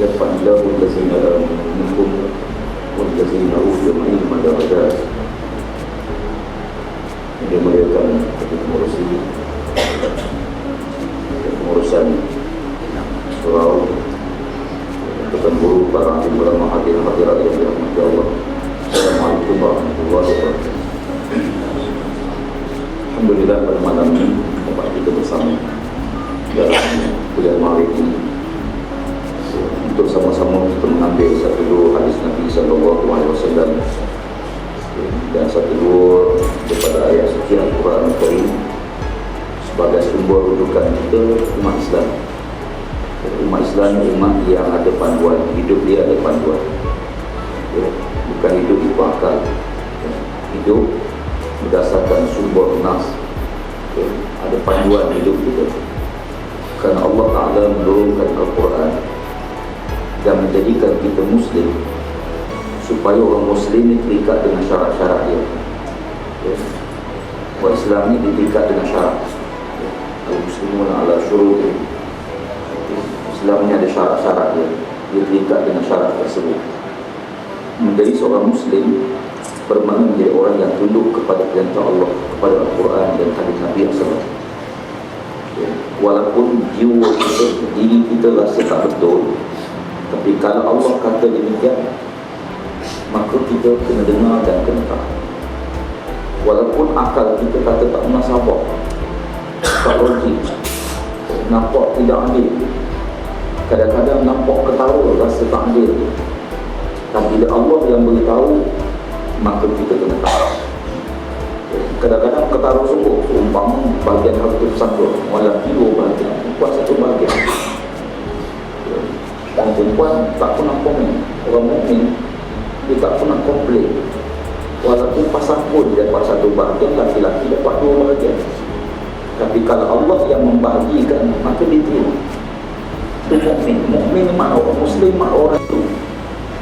يرفع الله الذين آمنوا منكم والذين أوتوا العلم درجات Dia melihatkan mengurusi pengurusan Untuk sama-sama kita mengambil satu dua hadis Nabi SAW dan satu dua daripada ayat suci Al-Quran Al-Karim sebagai sumber rujukan kita umat Islam. Umat Islam umat yang ada panduan hidup dia ada panduan. Ya, bukan hidup itu akal. Ya, hidup berdasarkan sumber nas. Ya, ada panduan hidup kita. Kerana Allah Ta'ala menurunkan Al-Quran dan menjadikan kita Muslim supaya orang Muslim ini terikat dengan syarat-syarat dia. Ya. Orang Islam ini terikat dengan syarat. Ya. Al-Muslimun ala syurut ya. Islam ini ada syarat-syarat dia. Dia terikat dengan syarat tersebut. Menjadi seorang Muslim bermakna menjadi orang yang tunduk kepada perintah Allah, kepada Al-Quran dan hadis Nabi SAW. Ya. Walaupun jiwa kita, diri kita rasa tak betul, kalau Allah kata demikian, maka kita kena dengar dan kena tahu walaupun akal kita kata tak pernah sabar tak logik nampak tidak adil. Kadang-kadang nampak ketawa rasa tak adil. Tapi bila Allah yang beritahu maka kita kena tahu kadang-kadang ketawa sungguh umpama bahagian harta satu walau dua bahagian perempuan satu bahagian dan perempuan tak pernah komen orang mukmin dia tak pernah komplain. Walaupun pasang pun dia dapat satu bahagian laki-laki dapat dua bahagian. Tapi kalau Allah yang membahagikan maka dia terima. Itu mukmin. Mukmin mana orang muslim mana orang itu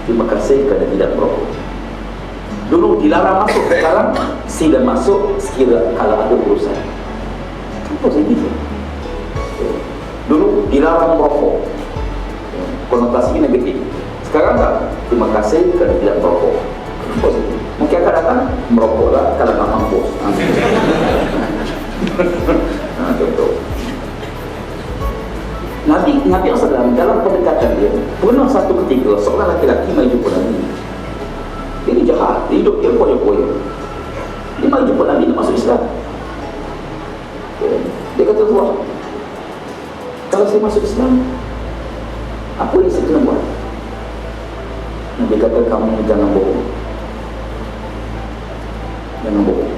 terima kasih kerana tidak merokok dulu dilarang masuk sekarang sila masuk sekira kalau ada urusan. Saya gitu? Dulu dilarang merokok konotasi negatif sekarang tak? Terima kasih kerana tidak merokok. Mungkin akan datang merokoklah kalau tak mampu. Contoh. Nabi Nabi SAW dalam pendekatan dia pernah satu ketika seorang laki-laki maju jumpa Nabi. Ini jahat, dia hidup dia poya-poya. Dia maju jumpa Nabi, dia masuk Islam. Dia kata Tuhan, kalau saya masuk Islam, apa yang saya kena buat? Nabi kata kamu jangan bohong. Jangan bohong.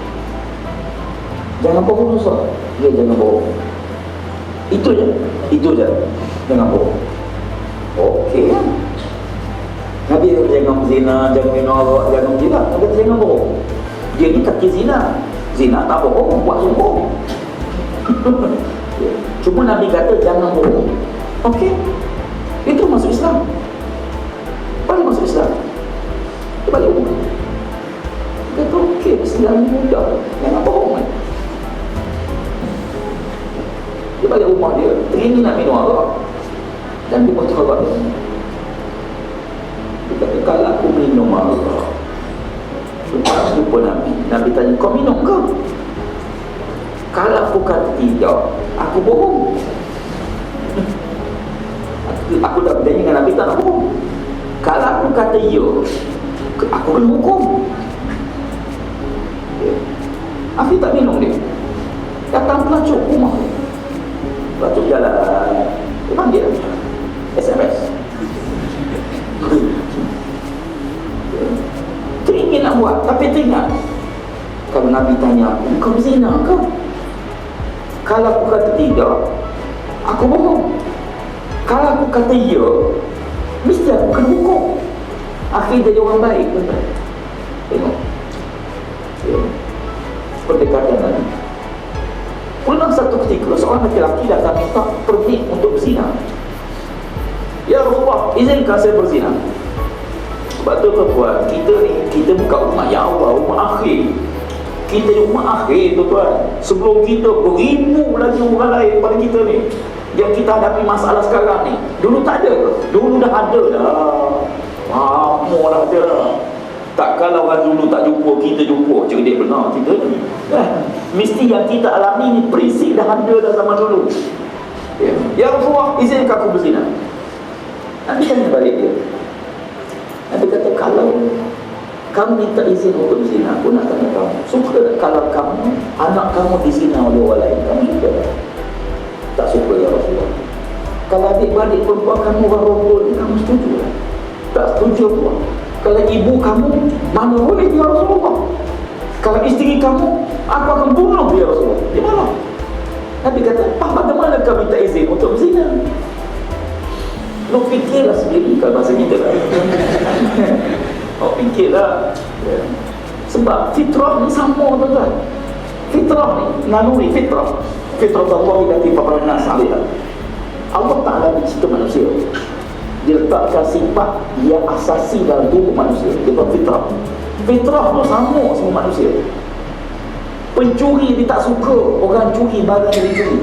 Jangan bohong Ustaz. Ya jangan bohong. Itu je. Itu je. Jangan bohong. Okey Nabi kata jangan zina Jangan minum arak Jangan zina Nabi kata jangan bohong. Dia ni kaki zina. Zina tak bohong Buat sungguh Cuma Nabi kata jangan bohong. Okey Itu masuk Islam. Balik masuk Islam? Dia balik rumah. Dia kata okey Islam ni mudah. Jangan bohong kan? Dia balik rumah dia teringin nak minum arak. Dan dia baca arak dia dia kata kalau aku minum arak lepas jumpa Nabi Nabi tanya kau minum ke? Kalau aku kata tidak aku bohong aku, dah berjanji dengan Nabi tak nak bohong kalau aku kata ya Aku kena hukum. Ya. Afi tak minum dia. Datang pelacuk rumah. Pelacuk jalan. Dia panggil. SMS. Teringin nak buat Tapi teringat. Kalau Nabi tanya aku Kau berzina ke? Kalau aku kata tidak Aku bohong Kalau aku kata ya Mesti aku kena hukum. Akhir jadi orang baik betul. Tengok. Ya. Seperti kata Nabi Pernah satu ketika Seorang lelaki datang minta pergi untuk berzina. Ya Allah Izinkan saya berzina. Sebab tu tuan Kita ni Kita bukan umat Ya Allah Umat akhir. Kita ni umat akhir tuan Sebelum kita beribu lagi orang lain pada kita ni yang kita hadapi masalah sekarang ni dulu tak ada dulu dah ada dah. Lama dah ada. Tak kalau orang dulu tak jumpa kita jumpa. Cerdik benar kita ni. Eh, mesti yang kita alami ni prinsip dah ada dah zaman dulu. Ya, Rasulullah izinkan aku berzina. Nabi tanya balik dia. Nabi kata kalau kamu minta izin untuk berzina aku nak tanya kamu suka kalau kamu anak kamu dizina oleh orang lain kamu suka tak tak suka ya Rasulullah kalau adik-adik perempuan kamu rombol kamu setuju tak? Setuju Allah kalau ibu kamu mana boleh ya Rasulullah kalau isteri kamu aku akan bunuh ya Rasulullah di mana Nabi kata apa bagaimana kau minta izin? Untuk berzina. Lu fikirlah sendiri kalau bahasa kita lah. Oh fikirlah. Sebab fitrah ni sama tuan-tuan. Fitrah ni naluri fitrah fitrah Allah yang tiba-tiba nas alihah Allah Ta'ala mencipta manusia. Dia letakkan sifat yang asasi dalam tubuh manusia. Dia fitrah. Fitrah tu sama semua manusia. Pencuri dia tak suka orang curi barang yang dicuri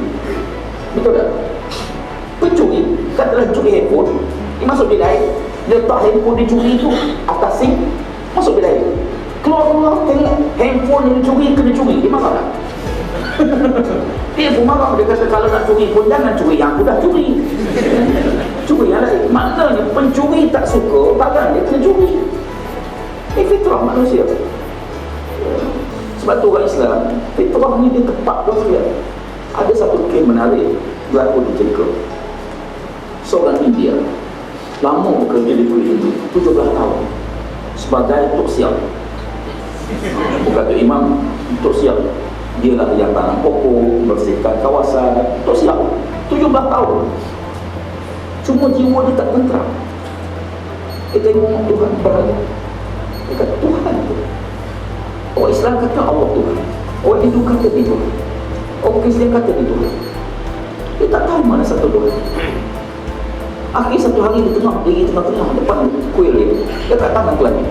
betul tak? pencuri katalah curi handphone dia masuk bilik dia letak handphone dia curi tu atas sink masuk bilik keluar-keluar tengok handphone yang dicuri kena curi. Dia marah tak? Dia pun marah dia kata kalau nak curi pun jangan curi yang aku dah curi. Curi yang lain. Maknanya pencuri tak suka barang dia kena curi. Ini fitrah manusia. Sebab tu orang Islam fitrah ni dia tepat dia ada satu kes menarik berlaku di Jengkel seorang India lama bekerja di kulit itu 17 tahun sebagai Tok Siap kata imam Tok Siap dia lah yang tanam pokok bersihkan kawasan. Tok Siap 17 tahun. Cuma jiwa dia tak tentram. Dia tengok Tuhan berada. Dia kata Tuhan tu. Orang Islam kata Allah Tuhan. Orang Hindu kata dia Tuhan. Orang Kristian kata dia Tuhan. Dia tak tahu mana satu Tuhan. Akhirnya satu hari dia tengok diri tengah-tengah depan kuil dia. Dia kat tangan langit.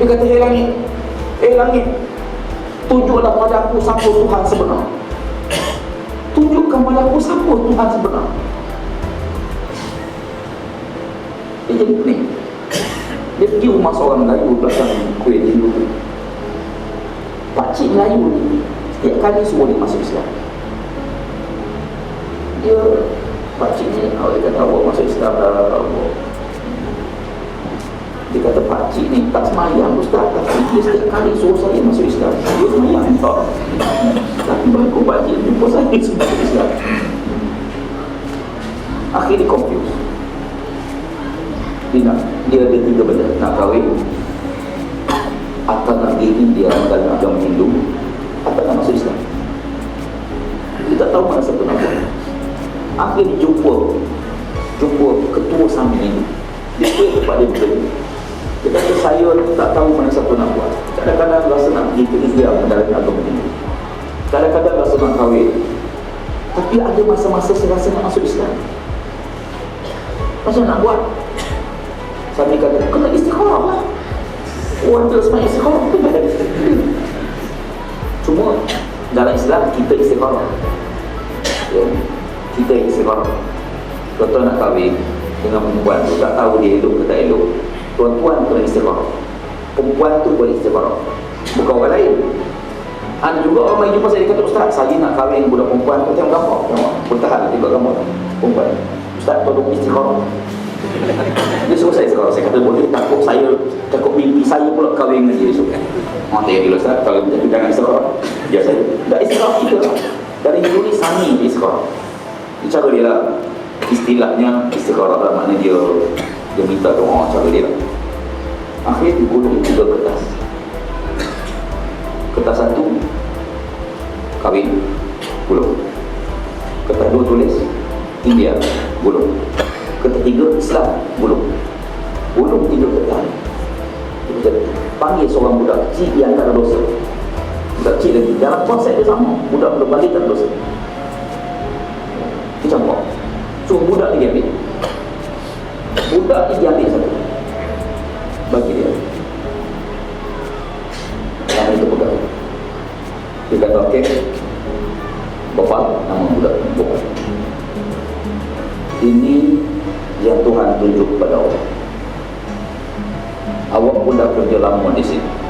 Dia kata, hei langit. Hei langit Tunjuklah pada aku siapa Tuhan sebenar. Tunjukkan pada aku siapa Tuhan sebenar. Dia jadi pening Dia pergi rumah seorang Melayu belakang kuil Hindu Pakcik Melayu ni Setiap kali semua dia masuk Islam. Dia Pakcik ni oh, Dia kata awak masuk Islam dah awak. Dia kata pakcik ni tak semayang Ustaz. Tapi dia setiap kali suruh saya masuk Islam tak bagus pakcik jumpa saya masuk Islam Akhirnya confused. Dia nak dia ada tiga benda. Nak kahwin atau nak pergi India dalam agama Hindu atau nak masuk Islam. Dia tak tahu mana satu nak buat. Akhirnya jumpa jumpa ketua sami ini. Dia kepada dia kata saya tak tahu mana satu nak buat. Kadang-kadang rasa nak pergi ke India dalam agama Hindu kadang-kadang rasa nak kahwin. Tapi ada masa-masa saya rasa nak masuk Islam. Macam nak buat. Sami kata, kena istikharah lah Orang tu semangat istikharah tu Cuma dalam Islam kita istikharah ya. Kita istikharah Tuan-tuan nak kahwin dengan perempuan tu? Tak tahu dia elok ke tak elok Tuan-tuan kena istikharah Perempuan tu boleh istikharah Bukan orang lain. Ada juga orang main jumpa saya dia kata Ustaz. Saya nak kahwin budak perempuan tu tengok gambar. Tengok bertahan tengok gambar. Perempuan. Ustaz istikharah dia suruh saya sekarang saya kata boleh takut saya takut mimpi saya pula kahwin dengan dia esok. Oh tak dulu Ustaz kalau macam tu jangan istikharah ya saya tak istikharah kita lah. Dari dulu ni sami dia dia cara dia lah istilahnya istikharah lah maknanya dia dia minta doa cara dia. Akhirnya gulung tiga kertas. Kertas satu kahwin gulung. Kertas dua tulis India gulung. Ketiga Islam gulung. Gulung tiga kertas. Kita panggil seorang budak kecil yang tak ada dosa. Budak kecil lagi dalam konsep dia sama. Budak belum balik tak ada dosa. Dia campur so budak dia ambil juga ni dia ambil satu. Bagi dia. Yang itu pegang dia kata ok bapak nama budak bapak ini yang Tuhan tunjuk kepada awak awak pun dah kerja lama di sini.